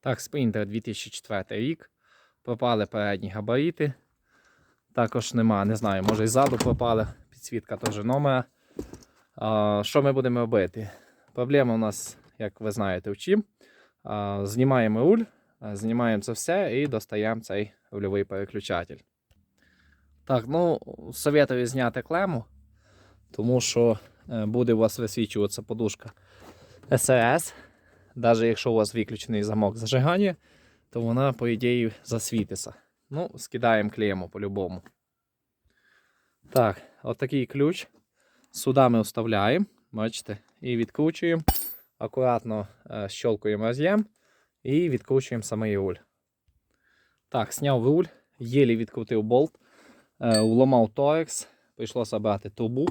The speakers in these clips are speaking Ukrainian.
Так, Спринтер 2004 рік. Пропали передні габарити. Також нема, не знаю, може і ззаду пропали. Підсвітка теж номера. А, що ми будемо робити? Проблема у нас, як ви знаєте, в чим. А, знімаємо руль, знімаємо це все і достаємо цей рульовий переключатель. Так, ну, советую зняти клему, тому що е, буде у вас висвічуватися подушка СРС. Навіть якщо у вас виключений замок зажигання, то вона, по ідеї, засвітиться. Ну, скидаємо клеєму по-любому. Так, отакий ключ. Сюди ми вставляємо, бачите, і відкручуємо. Акуратно е, щелкуємо роз'єм і відкручуємо самий руль. Так, зняв руль, єлі відкрутив болт, е, вламав торекс, прийшлося брати трубу.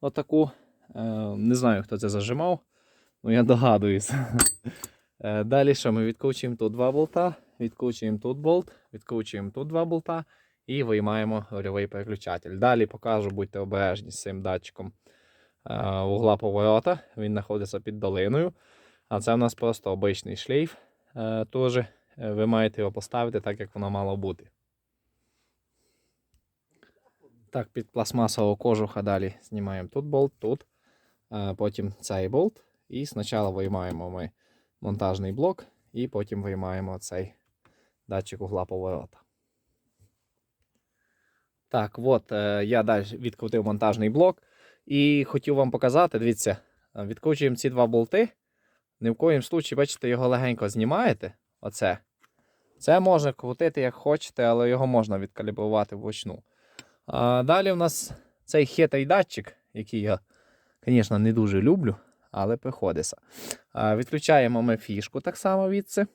Отаку. Е, не знаю, хто це зажимав, але я догадуюсь. Е, Далі що ми відкручуємо тут два болта, відкручуємо тут болт, відкручуємо тут два болта і виймаємо рульовий переключатель. Далі покажу, будьте обережні з цим датчиком е, вугла поворота. Він знаходиться під долиною. А це в нас просто обичний шлейф. Е, Теж е, ви маєте його поставити так, як воно мало бути. Так, під пластмасового кожуха далі знімаємо тут болт, тут, потім цей болт. І спочатку виймаємо ми монтажний блок, і потім виймаємо цей датчик угла поворота. Так, от е, я далі відкрутив монтажний блок і хотів вам показати, дивіться, е, відкручуємо ці два болти. Ні в коїм случаї, бачите, його легенько знімаєте. Оце. Це можна крутити як хочете, але його можна відкалібрувати вручну. А далі у нас цей хитрий датчик, який я, звісно, не дуже люблю, але приходиться. Відключаємо ми фішку так само відси.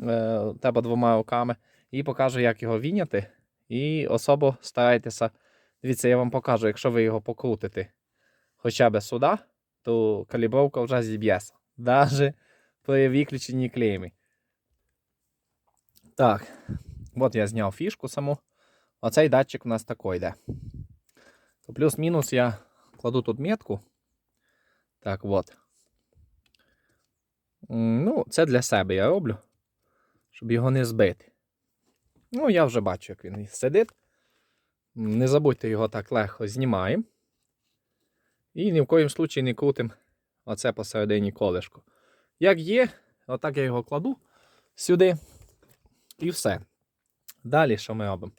Е, Треба двома руками. І покажу, як його віняти. І особо старайтеся. Дивіться, я вам покажу, якщо ви його покрутите хоча б сюди, то калібровка вже зіб'ється. Навіть при виключенні клейми. Так, от я зняв фішку саму. Оцей датчик у нас такий йде. Плюс-мінус я кладу тут метку. Так, от. Ну, це для себе я роблю, щоб його не збити. Ну, я вже бачу, як він сидить. Не забудьте його так легко знімаємо. І ні в коїм случаї не крутимо оце посередині колешко. Як є, отак я його кладу сюди. І все. Далі що ми робимо?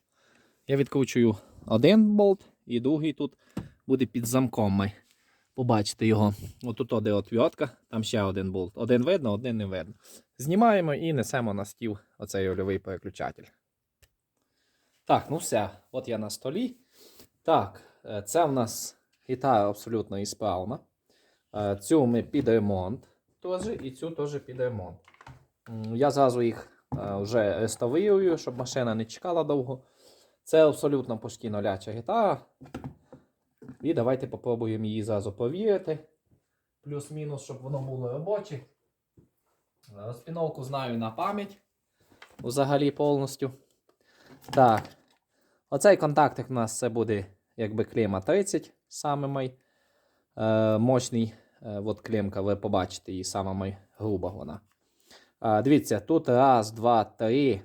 Я відкручую один болт, і другий тут буде під замком. Ми побачите його. Отут оде отвертка, там ще один болт. Один видно, один не видно. Знімаємо і несемо на стіл оцей рульовий переключатель. Так, ну все. От я на столі. Так, е, це в нас гітара абсолютно ісправна. Е, Цю ми під ремонт теж, і цю теж під ремонт. Я зразу їх е, вже реставрую, щоб машина не чекала довго. Це абсолютно почти ноляча гітара. І давайте попробуємо її зразу провірити. Плюс-мінус, щоб воно було робоче. Розпіновку знаю на пам'ять. Взагалі повністю. Так. Оцей контактик у нас це буде якби клема 30, саме май е, мощний. Е, от клемка, ви побачите її саме май груба вона. А, дивіться, тут раз, два, три,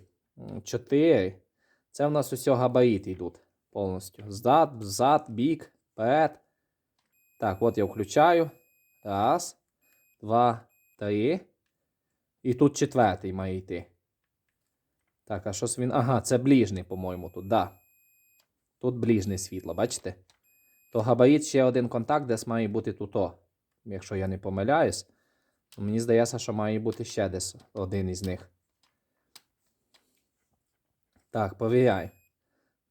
чотири. Це в нас усе габарити йдуть повністю. Зад, зад, бік, вперед. Так, от я включаю. Раз, два, три. І тут четвертий має йти. Так, а щось він. Ага, це ближній, по-моєму, тут, да. Тут ближнє світло, бачите? То габарит ще один контакт, десь має бути тут. о. Якщо я не помиляюсь. то Мені здається, що має бути ще десь один із них. Так, повіряй.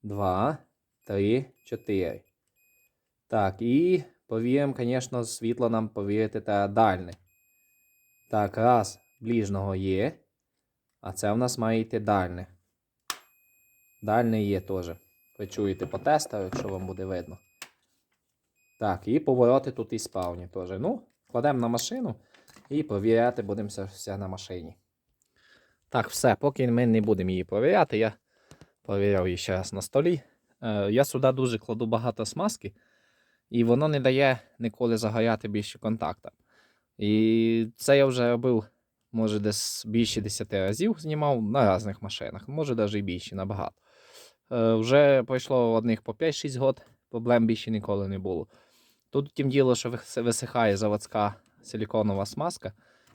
Два, три, чотири. Так, і повіримо, звісно, світло нам повірити та дальне. Так, раз, ближнього є. А це в нас має йти дальне. Дальне є теж. Ви чуєте по тестеру, якщо вам буде видно. Так, і повороти тут і спавні теж. Ну, кладемо на машину і провіряти будемо все на машині. Так, все, поки ми не будемо її провіряти, я провіряв її ще раз на столі. Е, я сюди дуже кладу багато смазки, і воно не дає ніколи загоряти більше контакта. І це я вже робив Може, десь більше 10 разів знімав на різних машинах, може навіть і більше, набагато. Е, вже пройшло одних по 5-6 років, проблем більше ніколи не було. Тут тим діло, що висихає заводська силіконова смазка,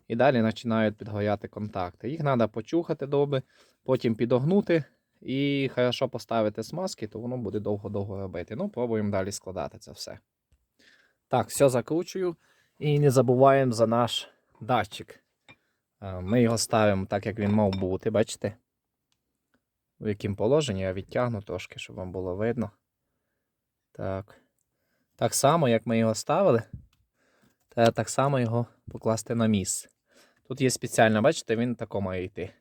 і далі починають підгоряти контакти. Їх треба почухати добре, потім підогнути і хорошо поставити смазки, то воно буде довго-довго робити. Ну, пробуємо далі складати це все. Так, все закручую. І не забуваємо за наш датчик. Е, Ми його ставимо так, як він мав бути, бачите? В якому положенні я відтягну трошки, щоб вам було видно. Так. Так само, як ми його ставили, треба так само його покласти на місце. Тут є спеціально, бачите, він тако має йти.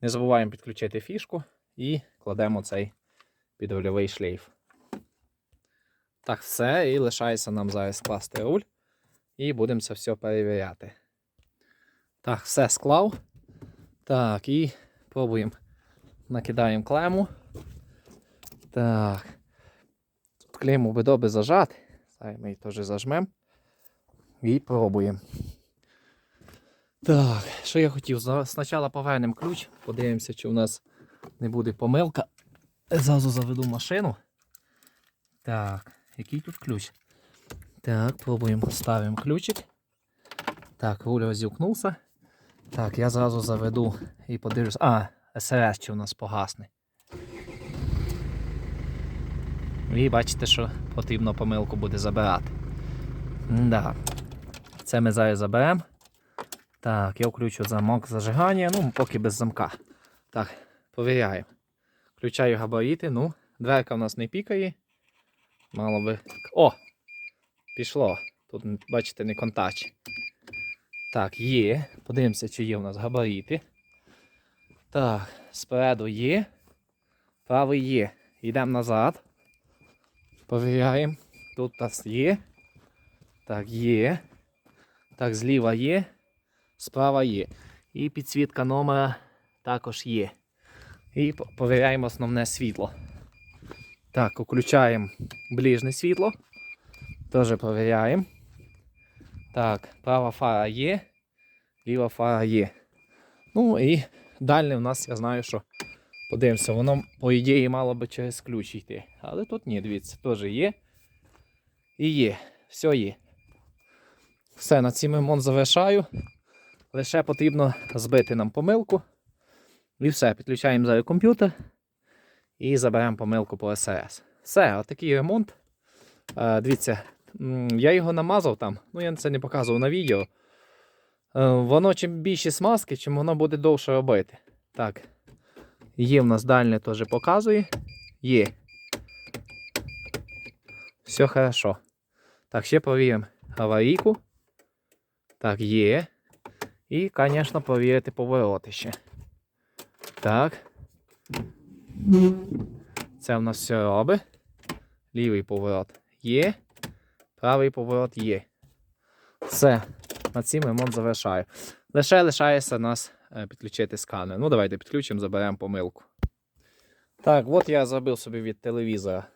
Не забуваємо підключити фішку і кладемо цей підрульовий шлейф. Так, все, і лишається нам зараз скласти руль. І будемо це все перевіряти. Так, все склав. Так, і пробуємо. Накидаємо клему. Так. Тут клейму би добре зажати. Зараз ми її теж зажмемо. І пробуємо. Так, що я хотів? Спочатку повернемо ключ, подивимося, чи у нас не буде помилка. Зразу заведу машину. Так, який тут ключ? Так, пробуємо, ставимо ключик. Так, руль розімкнувся. Так, я зразу заведу і подивлюсь. А, СРС чи у нас погасне. І бачите, що потрібно помилку буде забирати. Да. Це ми зараз заберемо. Так, я включу замок зажигання, ну, поки без замка. Так, повіряємо. Включаю габарити, ну, дверка в нас не пікає. Мало би. О! Пішло. Тут, бачите, не контач. Так, є. Подивимося, чи є у нас габарити. Так, спереду є. Правий є. Йдемо назад. Повіряємо. Тут у нас є. Так, є. Так, зліва є. Справа є. І підсвітка номера також є. І повіряємо основне світло. Так, включаємо ближнє світло. Теж провіряємо. Так, права фара є, ліва фара є. Ну і дальне в нас, я знаю, що подивимося, воно, по ідеї, мало би через ключ йти. Але тут ні, дивіться, теж є. І є. Все є. Все, на цим ремонт завершаю. Лише потрібно збити нам помилку. І все, підключаємо зараз комп'ютер і заберемо помилку по СРС. Все, отакий ремонт. Е, дивіться, я його намазав там, ну я це не показував на відео. Е, воно чим більше смазки, чим воно буде довше робити. Так. Є в нас дальне теж показує. Є. Все хорошо. Так, ще провіримо аварійку. Так, є. І, звісно, провірити повороти ще. Так. Це в нас все робить. Лівий поворот є. Правий поворот є. Все. На цим ремонт завершаю. Лише лишається нас е, підключити сканер. Ну, давайте підключимо, заберемо помилку. Так, от я зробив собі від телевізора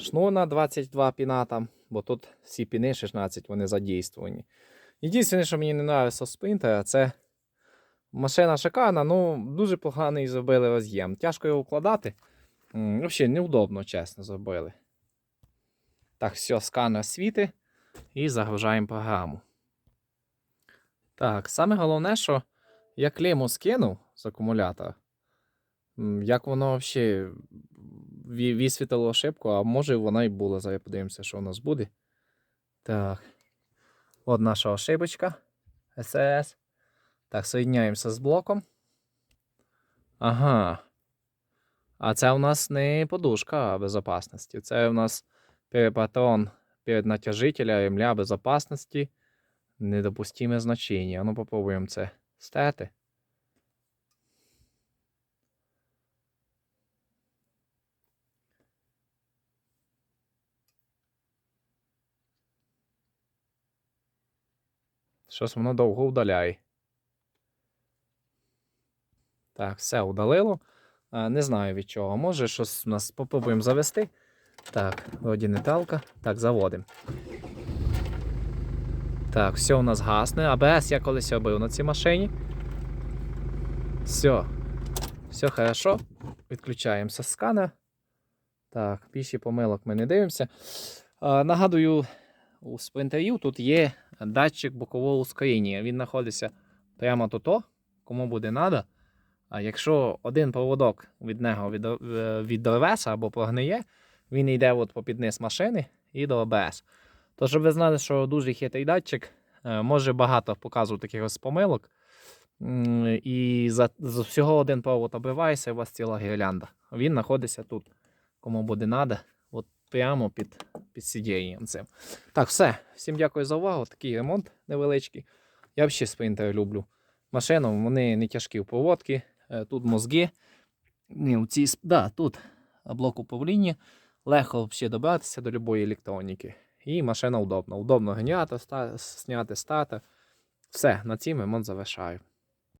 шнур на 22 піна там, бо тут всі піни 16 вони задійствовані. Єдине, що мені не подобається з принтера, це машина шикарна, ну дуже поганий зробили роз'єм. Тяжко його вкладати. Взагалі неудобно, чесно, зробили. Так, все, сканер світи і загружаємо програму. Так, саме головне, що я клейму скинув з акумулятора. Як воно взагалі ві- висвітило ошибку, а може вона і була. Зараз подивимося, що у нас буде. Так. От наша ошибочка. СС. Так, соєдняємося з блоком. Ага. А це у нас не подушка безопасності. Це у нас патрон перед натяжителя ремля безопасності. Недопустиме значення. Ну, попробуємо це стерти. Щось воно довго вдаляє. Так, все удалило. Не знаю від чого. Може, щось у нас попробуємо завести. Так, не. Так, заводимо. Так, все у нас гасне. АБС я колись робив на цій машині. Все. Все хорошо. Відключаємося з скана. Так, більше помилок ми не дивимося. А, нагадую, у спринтерів тут є датчик бокового ускоріння. Він знаходиться прямо тут, кому буде треба. А якщо один проводок від нього від, е, від ОВС або прогниє, він йде от по низ машини і до ОБС. То, щоб ви знали, що дуже хитрий датчик е, може багато показувати якихось помилок. І за, за всього один провод обривається, і у вас ціла гірлянда. Він знаходиться тут, кому буде треба, от прямо під, під сидінням цим. Так, все. Всім дякую за увагу. Такий ремонт невеличкий. Я взагалі спринтери люблю. Машину, вони не тяжкі в проводці. Е, Тут мозги. Ні, у цій, да, тут блок управління. Легко взагалі добратися до будь-якої електроніки. І машина удобна. Удобно гняти, зняти, стати. Все, на цим ремонт завершаю.